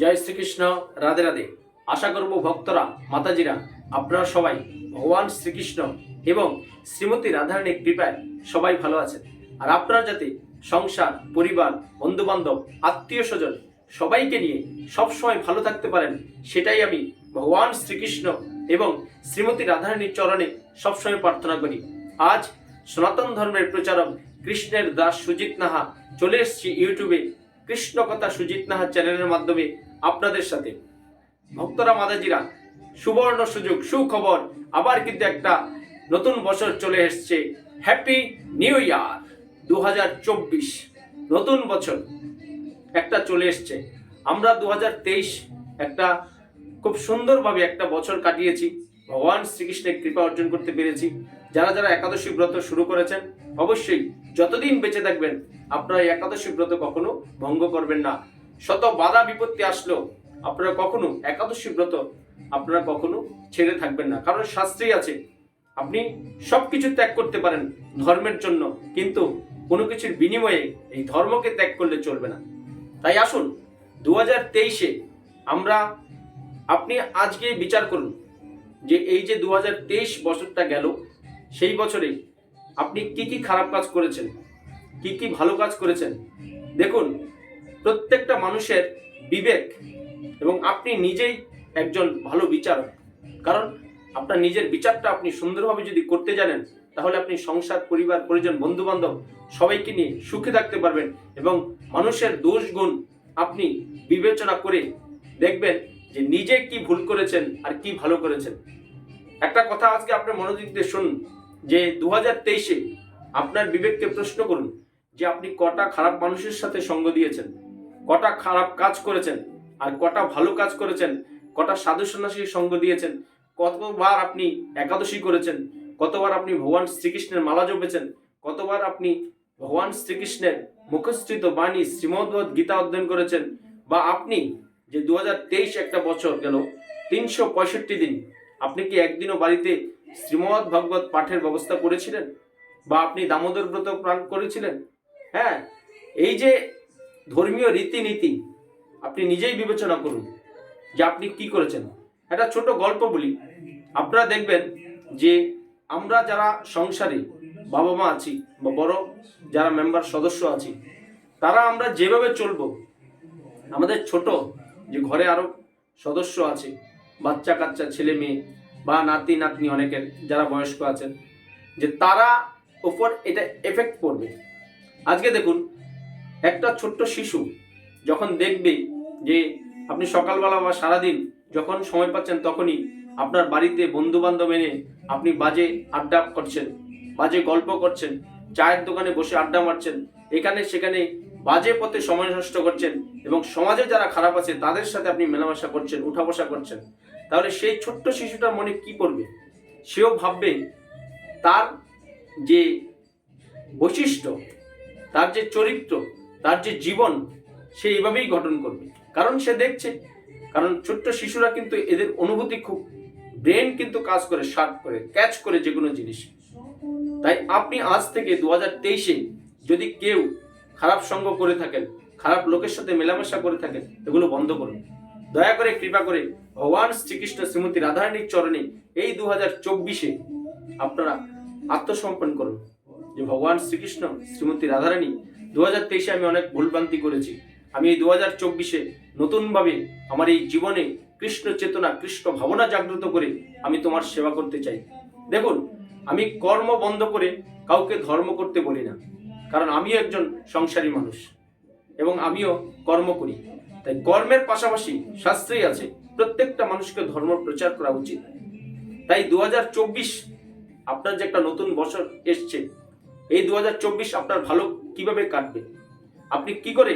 জয় শ্রীকৃষ্ণ, রাধে রাধে। আশা করব ভক্তরা, মাতাজিরা, আপনারা সবাই ভগবান শ্রীকৃষ্ণ এবং শ্রীমতী রাধারানীর কৃপায় সবাই ভালো আছেন। আর আপনারা যাতে সংসার, পরিবার বন্ধু বান্ধব আত্মীয় স্বজন সবাইকে নিয়ে সবসময় ভালো থাকতে পারেন, সেটাই আমি ভগবান শ্রীকৃষ্ণ এবং শ্রীমতী রাধারানীর চরণে সবসময় প্রার্থনা করি। আজ সনাতন ধর্মের প্রচারক কৃষ্ণের দাস সুজিত নাহা চলে এসেছি ইউটিউবে। কৃষ্ণ কথা সুজিত নাহা চ্যানেলের মাধ্যমে আপনাদের সাথে। ভক্তরা মাদাজিরা, সুবর্ণ সুযোগ, সুখবর, আবার কিন্তু একটা নতুন বছর চলে এসছে। হ্যাপি নিউ ইয়ার দু হাজার চব্বিশ। নতুন বছর একটা চলে এসছে। আমরা দু হাজার তেইশ একটা খুব সুন্দরভাবে একটা বছর কাটিয়েছি। ভগবান শ্রীকৃষ্ণের কৃপা অর্জন করতে পেরেছি। যারা যারা একাদশী ব্রত শুরু করেছেন, অবশ্যই যতদিন বেঁচে থাকবেন, আপনারা একাদশী ব্রত কখনো ভঙ্গ করবেন না। শত বাধা বিপত্তি আসলেও আপনারা কখনো একাদশী ব্রত আপনারা কখনো ছেড়ে থাকবেন না। কারণ শাস্ত্রেই আছে, আপনি সবকিছু ত্যাগ করতে পারেন ধর্মের জন্য, কিন্তু কোনো কিছুর বিনিময়ে এই ধর্মকে ত্যাগ করলে চলবে না। তাই আসুন দু হাজার তেইশে আমরা, আপনি আজকে বিচার করুন যে এই যে দু হাজার তেইশ বছরটা গেল, সেই বছরে আপনি কি কি খারাপ কাজ করেছেন, কি কি ভালো কাজ করেছেন। দেখুন প্রত্যেকটা মানুষের বিবেক এবং আপনি নিজেই একজন ভালো বিচারক। কারণ আপনার নিজের বিচারটা আপনি সুন্দরভাবে যদি করতে জানেন, তাহলে আপনি সংসার, পরিবার, পরিজন বন্ধু বান্ধব সবাইকে নিয়ে সুখে থাকতে পারবেন এবং মানুষের দোষ গুণ আপনি বিবেচনা করে দেখবেন যে নিজে কি ভুল করেছেন আর কি ভালো করেছেন। একটা কথা আজকে আপনার মনোযোগ দিয়ে শুনুন, যে দু হাজার তেইশে আপনার বিবেককে প্রশ্ন করুন যে আপনি কটা খারাপ মানুষের সাথে সঙ্গ দিয়েছেন? কটা খারাপ কাজ করেছেন আর কটা ভালো কাজ করেছেন কটা সাধু সন্ন্যাসীর সঙ্গ দিয়েছেন, কতবার আপনি একাদশী করেছেন, কতবার আপনি ভগবান শ্রীকৃষ্ণের মালা জপেছেন, কতবার আপনি ভগবান শ্রীকৃষ্ণের মুখস্থিত বাণী শ্রীমদ্ভগবত গীতা অধ্যয়ন করেছেন বা আপনি যে দু হাজার তেইশ একটা বছর গেল, তিনশো পঁয়ষট্টি দিন, আপনি কি একদিনও বাড়িতে শ্রীমদ্ ভগবত পাঠের ব্যবস্থা করেছিলেন? বা আপনি দামোদর ব্রত প্রাণ করেছিলেন? হ্যাঁ এই যে ধর্মীয় রীতিনীতি আপনি নিজেই বিবেচনা করুন যে আপনি কি করেছেন। একটা ছোট গল্প বলি। আপনারা দেখবেন যে আমরা যারা সংসারে বাবা মা আছি বা বড় যারা মেম্বার সদস্য আছি, তারা আমরা যেভাবে চলবো, আমাদের ছোট যে ঘরে আরও সদস্য আছে, বাচ্চা কাচ্চা, ছেলে মেয়ে বা নাতি, নাতনি অনেকের যারা বয়স্ক আছেন, যে তারা ওপর এটা এফেক্ট পড়বে আজকে দেখুন একটা ছোট্ট শিশু যখন দেখবে যে আপনি সকালবেলা বা সারাদিন যখন সময় পাচ্ছেন তখনই আপনার বাড়িতে বন্ধু বান্ধব এনে আপনি বাজে আড্ডা করছেন, বাজে গল্প করছেন, চায়ের দোকানে বসে আড্ডা মারছেন, এখানে সেখানে বাজে পথে সময় নষ্ট করছেন এবং সমাজে যারা খারাপ আছে তাদের সাথে আপনি মেলামেশা করছেন উঠা বসা করছেন। তাহলে সেই ছোট্ট শিশুটার মনে কি করবে সেও ভাববে তার যে বৈশিষ্ট্য, তার যে চরিত্র তার যে জীবন, সে এইভাবেই গঠন করবে। কারণ সে দেখছে, কারণ ছোট্ট শিশুরা কিন্তু এদের অনুভূতি খুব ব্রেন কিন্তু কাজ করে শার্প করে ক্যাচ করে যে কোনো জিনিস। তাই আপনি আজ থেকে দু হাজার তেইশে যদি কেউ খারাপ সঙ্গ করে থাকেন, খারাপ লোকের সাথে মেলামেশা করে থাকেন, এগুলো বন্ধ করুন। দয়া করে কৃপা করে ভগবান শ্রীকৃষ্ণ শ্রীমতী রাধারানীর চরণে এই দু হাজার চব্বিশে আপনারা আত্মসমর্পণ করুন। যে ভগবান শ্রীকৃষ্ণ শ্রীমতী রাধারানী দু হাজার তেইশে আমি অনেক ভুলভ্রান্তি করেছি। আমি এই দু হাজার চব্বিশে নতুনভাবে আমার এই জীবনে কৃষ্ণ চেতনা, কৃষ্ণ ভাবনা জাগ্রত করে আমি তোমার সেবা করতে চাই। দেখুন, আমি কর্ম বন্ধ করে কাউকে ধর্ম করতে বলি না, কারণ আমিও একজন সংসারী মানুষ এবং আমিও কর্ম করি। তাই কর্মের পাশাপাশি শাস্ত্রেই আছে, প্রত্যেকটা মানুষকে ধর্ম প্রচার করা উচিত। তাই দু হাজার চব্বিশ আপনার যে একটা নতুন বছর এসছে, এই দু হাজার চব্বিশ আপনার ভালো কীভাবে কাটবে? আপনি কি করে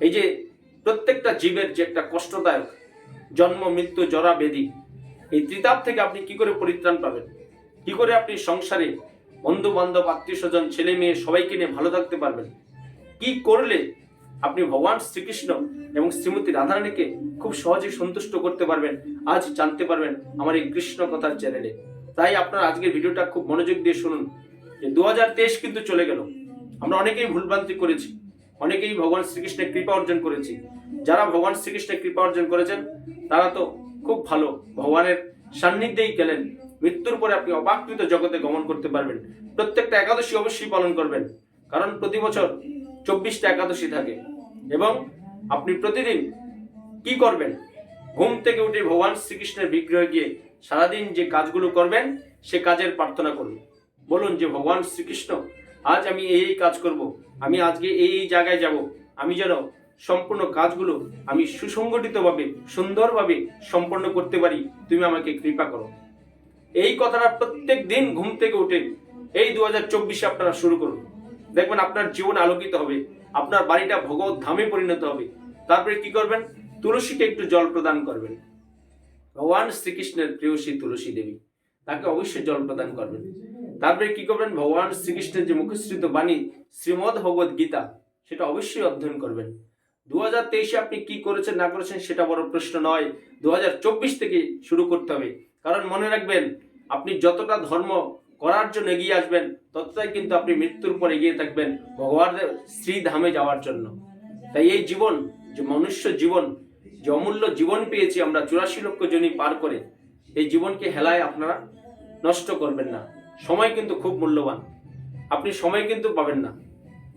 এই যে প্রত্যেকটা জীবের যে একটা কষ্টদায়ক জন্ম, মৃত্যু, জরা, বেদি, এই ত্রিতাপ থেকে আপনি কি করে পরিত্রাণ পাবেন? কি করে আপনি সংসারে বন্ধু বান্ধব আত্মীয় স্বজন ছেলে মেয়ে সবাইকে নিয়ে ভালো থাকতে পারবেন? কি করলে আপনি ভগবান শ্রীকৃষ্ণ এবং শ্রীমতী রাধারানীকে খুব সহজে সন্তুষ্ট করতে পারবেন? আজ জানতে পারবেন আমার এই কৃষ্ণ কথার চ্যানেলে। তাই আপনার আজকের ভিডিওটা খুব মনোযোগ দিয়ে শুনুন। যে দু হাজার তেইশ কিন্তু চলে গেল। আমরা অনেকেই ভুলভ্রান্তি করেছি, অনেকেই ভগবান শ্রীকৃষ্ণের কৃপা অর্জন করেছি। যারা ভগবান শ্রীকৃষ্ণের কৃপা অর্জন করেছেন, তারা তো খুব ভালো, ভগবানের সান্নিধ্যেই গেলেন। মৃত্যুর পরে আপনি অবাকৃত জগতে গমন করতে পারবেন। প্রত্যেকটা একাদশী অবশ্যই পালন করবেন, কারণ প্রতি বছর চব্বিশটা একাদশী থাকে। এবং আপনি প্রতিদিন কি করবেন? ঘুম থেকে উঠে ভগবান শ্রীকৃষ্ণের বিগ্রহে গিয়ে সারাদিন যে কাজগুলো করবেন, সে কাজের প্রার্থনা করুন। বলুন যে, ভগবান শ্রীকৃষ্ণ আজ আমি এই এই কাজ করব। আমি আজকে এই এই জায়গায় যাব। আমি যেন সম্পূর্ণ কাজগুলো আমি সুসংগঠিতভাবে, সুন্দরভাবে সম্পন্ন করতে পারি। তুমি আমাকে কৃপা করো। এই কথাটা প্রত্যেক দিন ঘুম থেকে উঠে এই দু হাজার চব্বিশে আপনারা শুরু করুন। দেখবেন আপনার জীবন আলোকিত হবে। আপনার বাড়িটা ভগবত ধামে পরিণত হবে। তারপরে কি করবেন? তুলসীকে একটু জল প্রদান করবেন। ভগবান শ্রীকৃষ্ণের প্রিয়সী তুলসী দেবী, তাকে অবশ্যই জল প্রদান করবেন। তারপরে কি করবেন? ভগবান শ্রীকৃষ্ণের যে মুখশ্রিত বাণী, শ্রীমদ ভগবত গীতা, সেটা অবশ্যই অধ্যয়ন করবেন। দু হাজার তেইশে আপনি কি করেছেন, না করেছেন, সেটা বড় প্রশ্ন নয়। দু হাজার চব্বিশ থেকে শুরু করতে হবে। কারণ মনে রাখবেন, আপনি যতটা ধর্ম করার জন্য এগিয়ে আসবেন, ততটাই কিন্তু আপনি মৃত্যুর পর এগিয়ে থাকবেন ভগবানের শ্রীধামে যাওয়ার জন্য। তাই এই জীবন, যে মনুষ্য জীবন, যে অমূল্য জীবন পেয়েছি আমরা, চুরাশি লক্ষ জনই পার করে, এই জীবনকে হেলায় আপনারা নষ্ট করবেন না। সময় কিন্তু খুব মূল্যবান। আপনি সময় কিন্তু পাবেন না।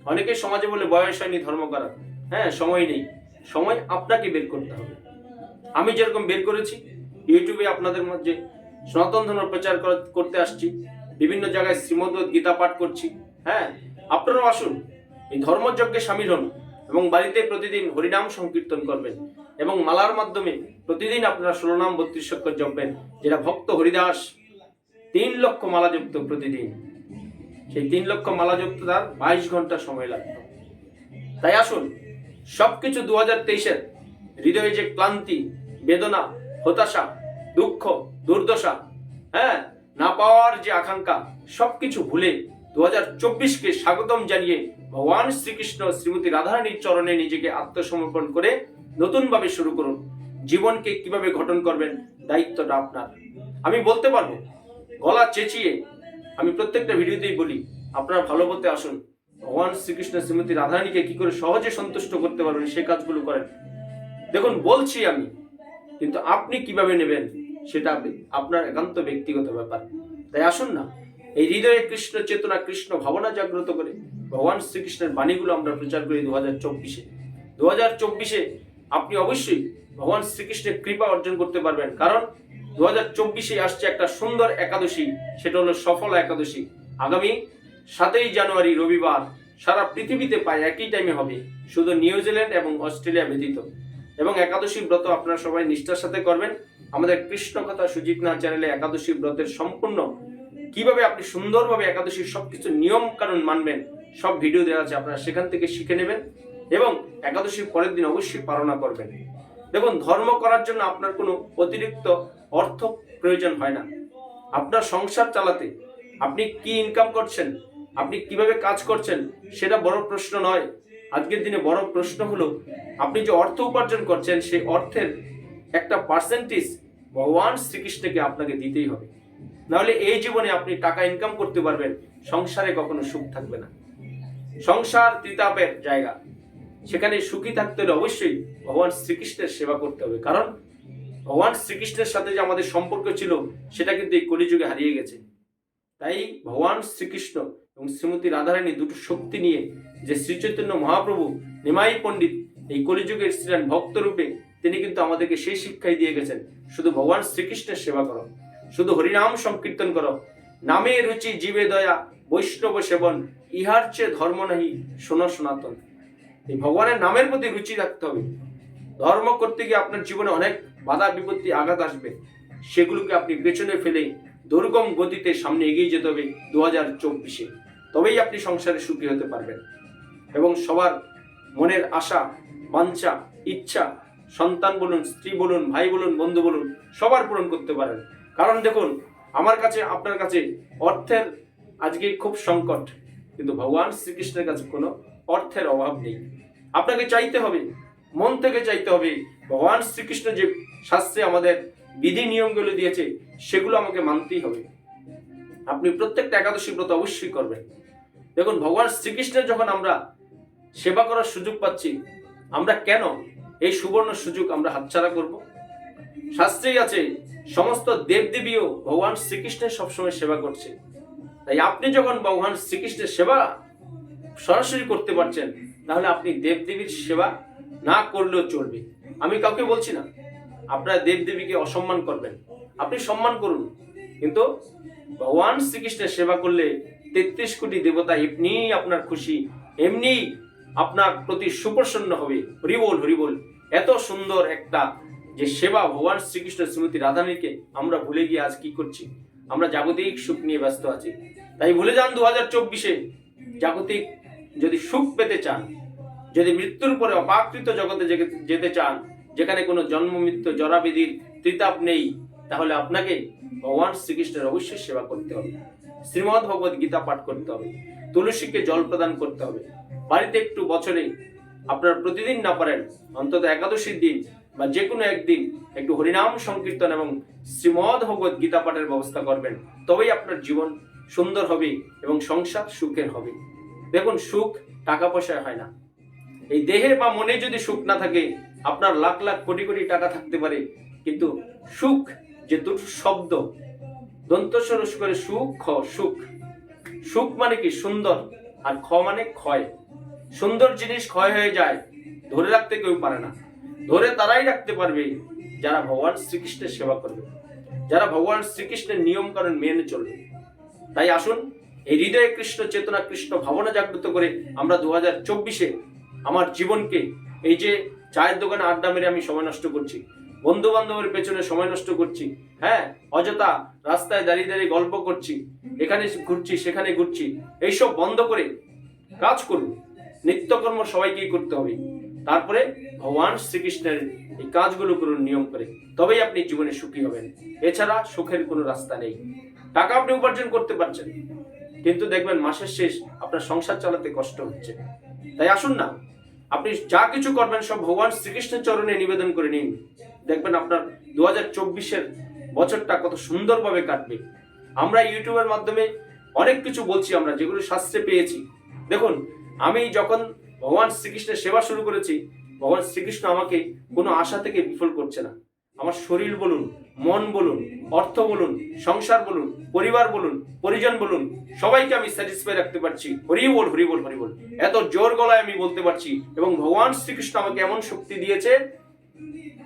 অনেকে সমাজে বলে বয়স হয়নি, ধর্ম করার হ্যাঁ সময় নেই। সময় আপনাকে বের করতে হবে। আমি যেরকম বের করেছি, ইউটিউবে আপনাদের মধ্যে সনাতন ধর্ম প্রচার কর- করতে আসছি। বিভিন্ন জায়গায় শ্রীমদ গীতা পাঠ করছি। হ্যাঁ আপনারাও আসুন। এই ধর্মযজ্ঞে সামিল হন এবং বাড়িতে প্রতিদিন হরিনাম সংকীর্তন করবেন এবং মালার মাধ্যমে প্রতিদিন আপনারা ষোলনাম বত্রিশ অক্ষর জপবেন। যেটা ভক্ত হরিদাস তিন লক্ষ মালা জপ্ত প্রতিদিন। সেই তিন লক্ষ মালা জপ্ত তার বাইশ ঘণ্টা সময় লাগতো। তাই আসুন, সবকিছু দু হাজার তেইশের হৃদয়ে যে ক্লান্তি, বেদনা, হতাশা, দুঃখ, দুর্দশা হ্যাঁ না পাওয়ার যে আকাঙ্ক্ষা, সবকিছু ভুলে দু হাজার চব্বিশকে স্বাগতম জানিয়ে ভগবান শ্রীকৃষ্ণ শ্রীমতী রাধারানীর চরণে নিজেকে আত্মসমর্পণ করে নতুনভাবে শুরু করুন। জীবনকে কীভাবে গঠন করবেন, দায়িত্বটা আপনার। আমি বলতে পারব গলা চেঁচিয়ে আমি প্রত্যেকটা ভিডিওতেই বলি, আপনারা ভালো বলতে আসুন। ভগবান শ্রীকৃষ্ণ শ্রীমতী রাধারানীকে কি করে সহজে সন্তুষ্ট করতে পারবেন, সে কাজগুলো করেন। দেখুন, বলছি আমি, কিন্তু আপনি কীভাবে নেবেন, সেটা আপনার একান্ত ব্যক্তিগত ব্যাপার। তাই আসুন না, এই হৃদয়ে কৃষ্ণ চেতনা, কৃষ্ণ ভাবনা জাগ্রত করে ভগবান শ্রীকৃষ্ণের বাণীগুলো আমরা প্রচার করি দু হাজার চব্বিশে। দু হাজার চব্বিশে আপনি অবশ্যই ভগবান শ্রীকৃষ্ণের কৃপা অর্জন করতে পারবেন। কারণ দু হাজার চব্বিশে আসছে একটা সুন্দর একাদশী, সেটা হলো সফল একাদশী। আগামী সাতই জানুয়ারি রবিবার সারা পৃথিবীতে প্রায় একই টাইমে হবে, শুধু নিউজিল্যান্ড এবং অস্ট্রেলিয়া ব্যতীত। এবং একাদশী ব্রত আপনারা সবাই নিষ্ঠার সাথে করবেন। আমাদের কৃষ্ণ কথা সুজিত না চ্যানেলে একাদশী ব্রতের সম্পূর্ণ কীভাবে আপনি সুন্দরভাবে একাদশীর সবকিছু নিয়ম কানুন মানবেন, সব ভিডিও দেওয়া আছে, আপনারা সেখান থেকে শিখে নেবেন এবং একাদশীর পরের দিন অবশ্যই পালনা করবেন। দেখুন, ধর্ম করার জন্য আপনার কোনো অতিরিক্ত অর্থ প্রয়োজন হয় না। আপনার সংসার চালাতে আপনি কি ইনকাম করছেন, আপনি কীভাবে কাজ করছেন, সেটা বড় প্রশ্ন নয়। আজকের দিনে বড় প্রশ্ন হলো, আপনি যে অর্থ উপার্জন করছেন, সেই অর্থের একটা পার্সেন্টেজ ভগবান শ্রীকৃষ্ণকে আপনাকে দিতেই হবে। নাহলে এই জীবনে আপনি টাকা ইনকাম করতে পারবেন, সংসারে কখনো সুখ থাকবে না। সংসার তিতাপের জায়গা। সেখানে সুখী থাকতে হলে অবশ্যই ভগবান শ্রীকৃষ্ণের সেবা করতে হবে। কারণ ভগবান শ্রীকৃষ্ণের সাথে যে আমাদের সম্পর্ক ছিল, সেটা কিন্তু এই কলিযুগে হারিয়ে গেছে। তাই ভগবান শ্রীকৃষ্ণ এবং শ্রীমতী রাধারানী দুটো শক্তি নিয়ে যে শ্রীচৈতন্য মহাপ্রভু, নিমাই পণ্ডিত এই কলিযুগের শ্রীরান ভক্ত রূপে তিনি কিন্তু আমাদেরকে সেই শিক্ষাই দিয়ে গেছেন, শুধু ভগবান শ্রীকৃষ্ণের সেবা করো, শুধু হরিনাম সংকীর্তন করো, নামে রুচি জীবে দয়া, বৈষ্ণব সেবন, ইহার চেয়ে ধর্ম নাহি, শোনো সনাতন। ভগবানের নামের প্রতি রুচি রাখতে হবে। ধর্ম করতে গিয়ে আপনার জীবনে অনেক বাধা বিপত্তি, আঘাত আসবে। সেগুলোকে আপনি পেছনে ফেলে দুর্গম গতিতে সামনে এগিয়ে যেতে হবে দু হাজার চব্বিশে। তবেই আপনি সংসারে সুখী হতে পারবেন। এবং সবার মনের আশা, বাঞ্ছা, ইচ্ছা, সন্তান বলুন, স্ত্রী বলুন, ভাই বলুন, বন্ধু বলুন, সবার পূরণ করতে পারেন। কারণ দেখুন, আমার কাছে, আপনার কাছে অর্থের আজকে খুব সংকট। কিন্তু ভগবান শ্রীকৃষ্ণের কাছে কোনো অর্থের অভাব নেই। আপনাকে চাইতে হবে, মন থেকে চাইতে হবে, ভগবান শ্রীকৃষ্ণ যে শাস্ত্রে আমাদের বিধি নিয়মগুলো দিয়েছে, সেগুলো আমাকে মানতেই হবে। আপনি প্রত্যেকটা একাদশী ব্রত অবশ্যই করবেন। দেখুন, ভগবান শ্রীকৃষ্ণের যখন আমরা সেবা করার সুযোগ পাচ্ছি, আমরা কেন এই সুবর্ণ সুযোগ আমরা হাতছাড়া করব? শাস্ত্রেই আছে, সমস্ত দেবদেবীও ভগবান শ্রীকৃষ্ণের সবসময় সেবা করছে। তাই আপনি যখন ভগবান শ্রীকৃষ্ণের সেবা সরাসরি করতে পারছেন, তাহলে আপনি দেবদেবীর সেবা না করলেও চলবে। আমি কাউকে বলছি না, আপনারা দেবদেবীকে অসম্মান করবেন। আপনি সম্মান করুন। কিন্তু ভগবান শ্রীকৃষ্ণের সেবা করলে তেত্রিশ কোটি দেবতা এমনিই আপনার খুশি এমনি আপনার প্রতি সুপ্রসন্ন হবে। হরিবোল হরিবোল এত সুন্দর একটা যে সেবা ভগবান শ্রীকৃষ্ণ শ্রীমতী রাধানীকে আমরা ভুলে গিয়ে আজ কি করছি? আমরা জাগতিক সুখ নিয়ে ব্যস্ত আছি। তাই ভুলে যান দু হাজার চব্বিশে। জাগতিক যদি সুখ পেতে চান, যদি মৃত্যুর পরে অপাকৃত জগতে যেতে চান, যেখানে কোনো জন্ম, মৃত্যু, জরাবিধির ত্রিতাপ নেই, তাহলে আপনাকে ভগবান শ্রীকৃষ্ণের অবশ্যই সেবা করতে হবে। শ্রীমদ ভগবত গীতা পাঠ করতে হবে। তুলসীকে জল প্রদান করতে হবে। বাড়িতে একটু বছরে আপনারা প্রতিদিন না পারেন, অন্তত একাদশীর দিন বা যে কোনো একদিন একটু হরিনাম সংকীর্তন এবং শ্রীমদ ভগবত গীতা পাঠের ব্যবস্থা করবেন। তবেই আপনার জীবন সুন্দর হবে এবং সংসার সুখের হবে। দেখুন, সুখ টাকা পয়সায় হয় না। এই দেহে বা মনে যদি সুখ না থাকে, আপনার লাখ লাখ কোটি কোটি টাকা থাকতে পারে। কিন্তু সুখ যে দুটো শব্দ দন্তস্বরস করে সুখ খ, সুখ। সুখ মানে কি? সুন্দর। আর খ মানে ক্ষয়। সুন্দর জিনিস ক্ষয় হয়ে যায়, ধরে রাখতে কেউ পারে না। ধরে তারাই রাখতে পারবে যারা ভগবান শ্রীকৃষ্ণের সেবা করবে। যারা ভগবান শ্রীকৃষ্ণের নিয়ম কানুন মেনে চলবে। তাই আসুন, এই হৃদয়ে কৃষ্ণ চেতনা, কৃষ্ণ ভাবনা জাগ্রত করে আমরা দু হাজার চব্বিশে আমার জীবনকে, এই যে চায়ের দোকানে আড্ডা মেরে আমি সময় নষ্ট করছি বন্ধু বান্ধবের পেছনে সময় নষ্ট করছি হ্যাঁ অযথা রাস্তায় দাঁড়িয়ে দাঁড়িয়ে গল্প করছি, এখানে ঘুরছি, সেখানে ঘুরছি, এইসব বন্ধ করে কাজ করুন, নিত্যকর্ম সবাইকেই করতে হবে। তারপরে ভগবান শ্রীকৃষ্ণের এই কাজগুলো করুন নিয়ম করে, তবেই আপনি জীবনে সুখী হবেন। এছাড়া সুখের কোনো রাস্তা নেই। টাকা আপনি উপার্জন করতে পারছেন। কিন্তু দেখবেন মাসের শেষ আপনার সংসার চালাতে কষ্ট হচ্ছে। তাই আসুন না, আপনি যা কিছু করবেন সব ভগবান শ্রীকৃষ্ণের চরণে নিবেদন করে নিন। দেখবেন আপনার দু হাজার চব্বিশের বছরটা কত সুন্দরভাবে কাটবে। আমরা ইউটিউবের মাধ্যমে অনেক কিছু বলছি আমরা, যেগুলো শাস্ত্রে পেয়েছি। দেখুন, আমি যখন ভগবান শ্রীকৃষ্ণের সেবা শুরু করেছি, ভগবান শ্রীকৃষ্ণ আমাকে কোনো আশা থেকে বিফল করছে না। আমার শরীর বলুন, মন বলুন, অর্থ বলুন, সংসার বলুন, পরিবার বলুন, পরিজন বলুন, সবাইকে আমি স্যাটিসফাই রাখতে পারছি। হরি বল হরি বল হরি বল। এত জোর গলায় আমি বলতে পারছি এবং ভগবান শ্রীকৃষ্ণ আমাকে এমন শক্তি দিয়েছে,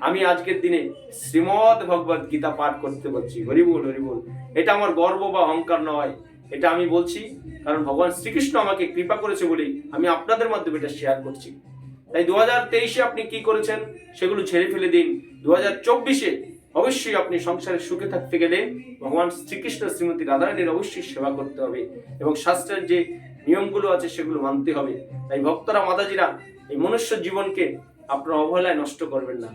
আমি আজকের দিনে শ্রীমদ ভগবত গীতা পাঠ করতে পারছি। হরি বল হরি বল। এটা আমার গর্ব বা অহংকার নয়, এটা আমি বলছি, কারণ ভগবান শ্রীকৃষ্ণ আমাকে কৃপা করেছে বলেই আমি আপনাদের মাধ্যমে এটা শেয়ার করছি। তাই দু হাজার তেইশে আপনি কি করেছেন, সেগুলো ছেড়ে ফেলে দিন। দু হাজার চব্বিশে অবশ্যই আপনি সংসারে সুখে থাকতে গেলে ভগবান শ্রীকৃষ্ণ শ্রীমতী রাধারানীর অবশ্যই সেবা করতে হবে এবং শাস্ত্রের যে নিয়মগুলো আছে সেগুলো মানতে হবে। তাই ভক্তরা, মাতাজিরা এই মনুষ্য জীবনকে আপনার অবহেলায় নষ্ট করবেন না।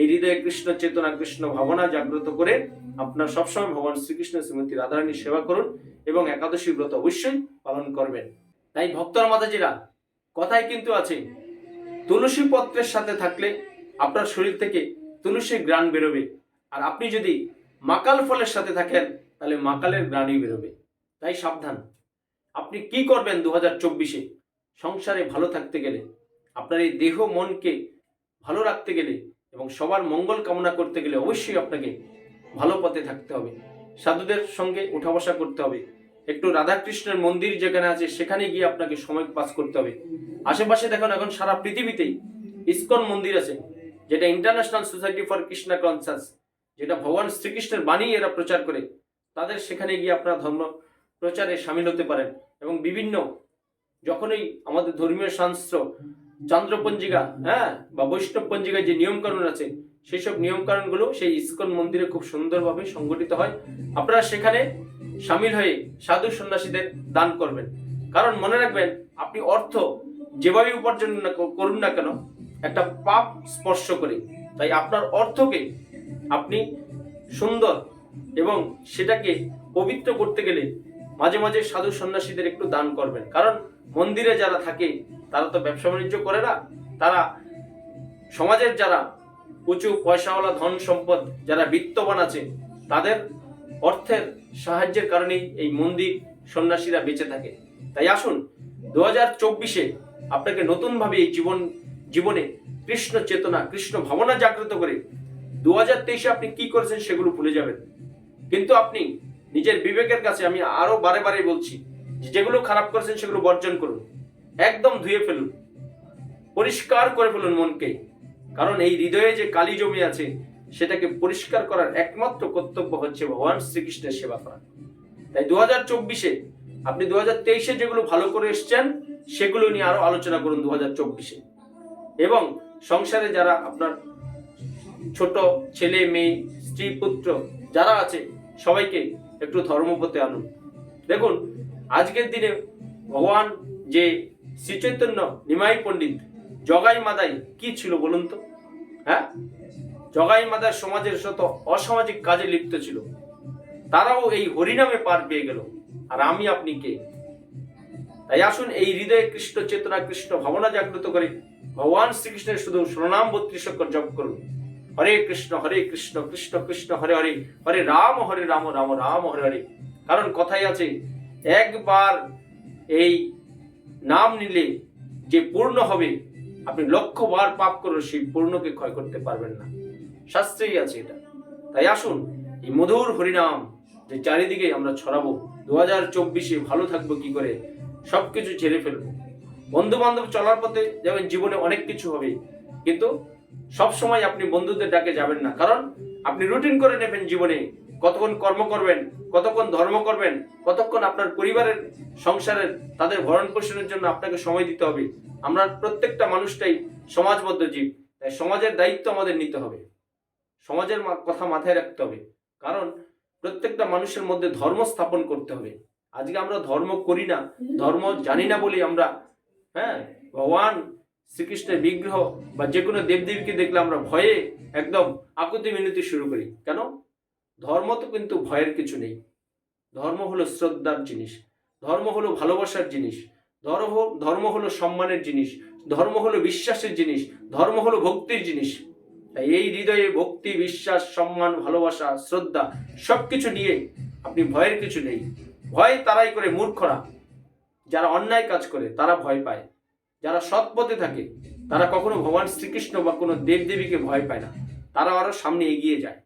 এই হৃদয়ে কৃষ্ণ চেতনা, কৃষ্ণ ভাবনা জাগ্রত করে আপনার সবসময় ভগবান শ্রীকৃষ্ণ শ্রীমতী রাধারানীর সেবা করুন এবং একাদশী ব্রত অবশ্যই পালন করবেন। তাই ভক্তরা, মাতাজিরা, কথায় কিন্তু আছে, তুলসী পত্রের সাথে থাকলে আপনার শরীর থেকে তুলসীর গ্রাণ বেরোবে। আর আপনি যদি মাকাল ফলের সাথে থাকেন, তাহলে মাকালের গ্রানই বেরোবে। তাই সাবধান। আপনি কি করবেন দু হাজার চব্বিশে? সংসারে ভালো থাকতে গেলে, আপনার এই দেহ মনকে ভালো রাখতে গেলে এবং সবার মঙ্গল কামনা করতে গেলে অবশ্যই আপনাকে ভালো পথে থাকতে হবে। সাধুদের সঙ্গে উঠা বসা করতে হবে। একটু রাধাকৃষ্ণের মন্দির যেখানে আছে, সেখানে গিয়ে আপনাকে সময় পাস করতে হবে। আশেপাশে দেখুন, এখন সারা পৃথিবীতেই ইস্কন মন্দির আছে। যেটা international society for Krishna conscious যেটা ভগবান শ্রীকৃষ্ণের বাণী এরা প্রচার করে, তাদের সেখানে গিয়ে আপনারা ধর্ম প্রচারে সামিল হতে পারেন। এবং বিভিন্ন যখনই আমাদের ধর্মীয় শাস্ত্র, চন্দ্রপঞ্জিকা হ্যাঁ বা বৈষ্ণব পঞ্জিকায় যে নিয়মকানুন আছে সেই সব নিয়মকানুনগুলো সেই ইস্কন মন্দিরে খুব সুন্দরভাবে সংগঠিত হয়। আপনারা সেখানে সামিল হয়ে সাধু সন্ন্যাসীদের দান করবেন। কারণ মনে রাখবেন, আপনি অর্থ যেভাবে উপার্জন করুন না কেন একটা পাপ স্পর্শ করে। তাই আপনার অর্থকে আপনি সুন্দর এবং সেটাকে পবিত্র করতে গেলে মাঝে মাঝে সাধু সন্ন্যাসীদের একটু দান করবেন। কারণ মন্দিরে যারা থাকে, তারা তো ব্যবসা বাণিজ্য করে না। তারা সমাজের যারা উঁচু পয়সাওয়ালা ধন সম্পদ, যারা বিত্তবান আছে, তাদের অর্থের সাহায্যের কারণেই এই মন্দির সন্ন্যাসীরা বেঁচে থাকে। তাই আসুন, দু হাজার চব্বিশে আপনাকে নতুনভাবে এই জীবন জীবনে কৃষ্ণ চেতনা, কৃষ্ণ ভাবনা জাগ্রত করে দু হাজার তেইশে আপনি কি করেছেন সেগুলো ভুলে যাবেন। কিন্তু আপনি নিজের বিবেকের কাছে আমি আরও বারে বারে বলছি যেগুলো খারাপ করেছেন সেগুলো বর্জন করুন, একদম ধুয়ে ফেলুন, পরিষ্কার করে ফেলুন মনকে। কারণ এই হৃদয়ে যে কালি জমি আছে, সেটাকে পরিষ্কার করার একমাত্র কর্তব্য হচ্ছে ভগবান শ্রীকৃষ্ণের সেবা করা। তাই দু হাজার চব্বিশে আপনি দু হাজার তেইশে যেগুলো ভালো করে এসছেন, সেগুলো নিয়ে আরও আলোচনা করুন দু হাজার চব্বিশে। এবং সংসারে যারা আপনার ছোট ছেলে, মেয়ে, স্ত্রী, পুত্র যারা আছে, সবাইকে একটু ধর্মপথে আনুন। দেখুন, আজকের দিনে ভগবান যে শ্রীচৈতন্য নিমাই পণ্ডিত জগাই মাদাই কি ছিল বলুন তো? হ্যাঁ? জগাই মাদার সমাজের শত অসামাজিক কাজে লিপ্ত ছিল, তারাও এই হরিনামে পার পেয়ে গেল। আর আমি আপনি কে? তাই আসুন এই হৃদয়ে কৃষ্ণ চেতনা, কৃষ্ণ ভাবনা জাগ্রত করে ভগবান শ্রীকৃষ্ণের শুধু প্রণাম বত্রিশ জপ করুন। হরে কৃষ্ণ হরে কৃষ্ণ কৃষ্ণ কৃষ্ণ, হরে হরে হরে রাম হরে রাম রাম রাম, হরে হরে। কারণ কথাই আছে, একবার এই নাম নিলে যে পূর্ণ হবে, আপনি লক্ষ বার পাপ করে সেই পূর্ণকে ক্ষয় করতে পারবেন না। শাস্ত্রেই আছে এটা। তাই আসুন, এই মধুর হরিনাম যে চারিদিকে আমরা ছড়াবো, দু হাজার চব্বিশে ভালো থাকব কি করে, সবকিছু ছেড়ে ফেলব। বন্ধু বান্ধব চলার পথে যাবেন জীবনে অনেক কিছু হবে, কিন্তু সব সময় আপনি বন্ধুদের ডাকে যাবেন না। কারণ আপনি রুটিন করে নেবেন জীবনে। কতক্ষণ কর্ম করবেন, কতক্ষণ ধর্ম করবেন, কতক্ষণ আপনার পরিবারের, সংসারের, তাদের ভরণ পোষণের জন্য আপনাকে সময় দিতে হবে। আমরা প্রত্যেকটা মানুষটাই সমাজবদ্ধ জীব, তাই সমাজের দায়িত্ব আমাদের নিতে হবে। সমাজের কথা মাথায় রাখতে হবে। কারণ প্রত্যেকটা মানুষের মধ্যে ধর্ম স্থাপন করতে হবে। আজকে আমরা ধর্ম করি না, ধর্ম জানি না বলি আমরা হ্যাঁ? ভগবান শ্রীকৃষ্ণের বিগ্রহ বা যে কোনো দেবদেবীকে দেখলে আমরা ভয়ে একদম আকুতি মিনতি শুরু করি। কেন? ধর্ম তো কিন্তু ভয়ের কিছু নেই। ধর্ম হলো শ্রদ্ধার জিনিস। ধর্ম হলো ভালোবাসার জিনিস। ধর্ম ধর্ম হলো সম্মানের জিনিস। ধর্ম হলো বিশ্বাসের জিনিস। ধর্ম হলো ভক্তির জিনিস। তাই এই হৃদয়ে ভক্তি, বিশ্বাস, সম্মান, ভালোবাসা, শ্রদ্ধা সবকিছু নিয়ে আপনি ভয়ের কিছু নেই। ভয় তারাই করে মূর্খরা। যারা অন্যায় কাজ করে, তারা ভয় পায়। যারা সৎ পথে থাকে, তারা কখনো ভগবান শ্রীকৃষ্ণ বা কোনো দেবদেবীকে ভয় পায় না। তারা আরও সামনে এগিয়ে যায়।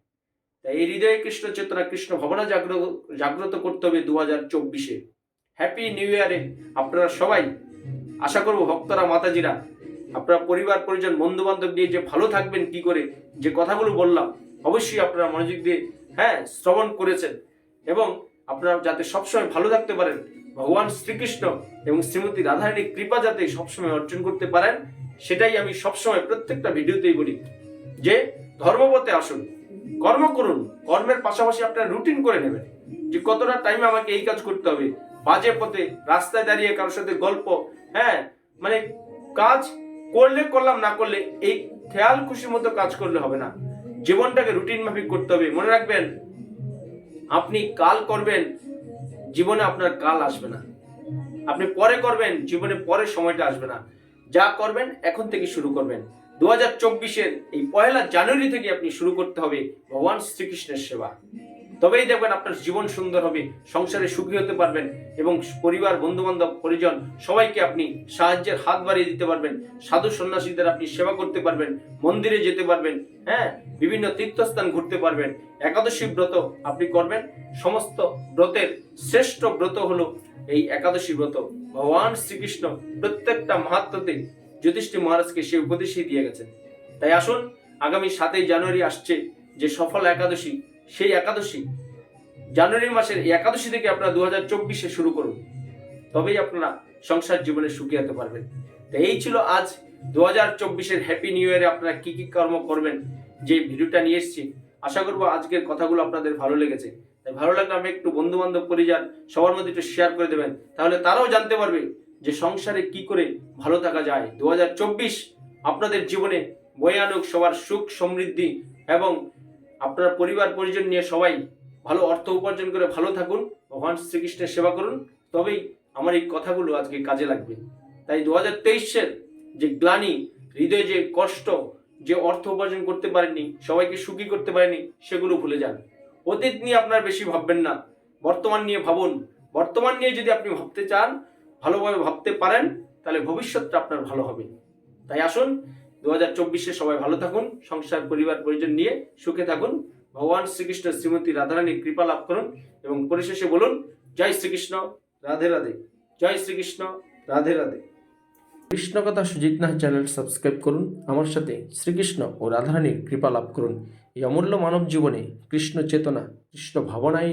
তাই এই হৃদয়ে কৃষ্ণ চেতনা, কৃষ্ণ ভাবনা জাগ্রত জাগ্রত করতে হবে দু হাজার চব্বিশে হ্যাপি নিউ ইয়ারে আপনারা সবাই। আশা করব ভক্তরা, মাতাজিরা, আপনারা পরিবার, পরিজন বন্ধু বান্ধব নিয়ে যে ভালো থাকবেন, কি করে, যে কথাগুলো বললাম, অবশ্যই আপনারা মনোযোগ দিয়ে হ্যাঁ শ্রবণ করেছেন। এবং আপনারা যাতে সবসময় ভালো থাকতে পারেন ভগবান শ্রীকৃষ্ণ এবং শ্রীমতী রাধারানীর কৃপা যাতে সবসময় অর্জন করতে পারেন, সেটাই আমি সবসময় প্রত্যেকটা ভিডিওতেই বলি যে, ধর্মপথে আসুন, কর্ম করুন, কর্মের পাশাপাশি আপনারা রুটিন করে নেবেন। যে কতটা টাইমে আমাকে এই কাজ করতে হবে, বাজে পথে, রাস্তায় দাঁড়িয়ে কারোর সাথে গল্প হ্যাঁ মানে কাজ করলে করলাম, না করলে এই খেয়াল খুশির মতো কাজ করলে হবে না। জীবনটাকে রুটিন মাফিক করতে হবে। মনে রাখবেন, আপনি কাল করবেন জীবনে আপনার কাল আসবে না। আপনি পরে করবেন, জীবনে পরে সময়টা আসবে না। যা করবেন, এখন থেকে শুরু করবেন। দু হাজার চব্বিশের এই পয়লা জানুয়ারি থেকে আপনি শুরু করতে হবে ভগবান শ্রীকৃষ্ণের সেবা। তবেই দেখবেন আপনার জীবন সুন্দর হবে, সংসারে সুখী হতে পারবেন এবং পরিবার বন্ধু বান্ধব পরিজন সবাইকে আপনি সাহায্যের হাত বাড়িয়ে দিতে পারবেন। সাধু সন্ন্যাসীদের আপনি সেবা করতে পারবেন, মন্দিরে যেতে পারবেন হ্যাঁ? বিভিন্ন তীর্থস্থান ঘুরতে পারবেন। একাদশী ব্রত আপনি করবেন। সমস্ত ব্রতের শ্রেষ্ঠ ব্রত হলো এই একাদশী ব্রত। ভগবান শ্রীকৃষ্ণ প্রত্যেকটা মাহাত্মতে যুধিষ্ঠির মহারাজকে সেই উপদেশই দিয়ে গেছেন। তাই আসুন, আগামী সাতই জানুয়ারি আসছে যে সফল একাদশী সেই একাদশী, জানুয়ারি মাসের এই একাদশী থেকে আপনারা দু হাজার চব্বিশে শুরু করুন। তবেই আপনারা সংসার জীবনে সুখী হতে পারবেন। তো এই ছিল আজ দু হাজার চব্বিশের হ্যাপি নিউ ইয়ারে আপনারা কী কী কর্ম করবেন, যে ভিডিওটা নিয়ে এসেছি। আশা করব আজকের কথাগুলো আপনাদের ভালো লেগেছে। তাই ভালো লাগলে আমি একটু বন্ধু বান্ধব পরিজন সবার মধ্যে একটু শেয়ার করে দেবেন। তাহলে তারাও জানতে পারবে যে সংসারে কি করে ভালো থাকা যায়। দু হাজার চব্বিশ আপনাদের জীবনে বয়ে আনুক সবার সুখ সমৃদ্ধি এবং আপনার পরিবার, পরিজন নিয়ে সবাই ভালো অর্থ উপার্জন করে ভালো থাকুন, ভগবান শ্রীকৃষ্ণের সেবা করুন, তবেই আমার এই কথাগুলো আজকে কাজে লাগবে। তাই দু হাজার তেইশের যে গ্লানি, হৃদয়ে যে কষ্ট, যে অর্থ উপার্জন করতে পারেনি সবাইকে সুখী করতে পারেনি সেগুলো ভুলে যান। অতীত নিয়ে আপনার বেশি ভাববেন না, বর্তমান নিয়ে ভাবুন। বর্তমান নিয়ে যদি আপনি ভাবতে চান, ভালোভাবে ভাবতে পারেন, তাহলে ভবিষ্যৎটা আপনার ভালো হবে। তাই আসুন দু হাজার চব্বিশে সবাই ভালো থাকুন, সংসার, পরিবার, পরিজন নিয়ে সুখে থাকুন। ভগবান শ্রীকৃষ্ণ শ্রীমতী রাধারানীর কৃপা লাভ করুন এবং পরিশেষে বলুন, জয় শ্রীকৃষ্ণ, রাধে রাধে। জয় শ্রীকৃষ্ণ, রাধে রাধে। কৃষ্ণ কথা সুজিত নাহ চ্যানেল সাবস্ক্রাইব করুন, আমার সাথে শ্রীকৃষ্ণ ও রাধারানীর কৃপা লাভ করুন। এই অমূল্য মানব জীবনে কৃষ্ণ চেতনা, কৃষ্ণ ভাবনায়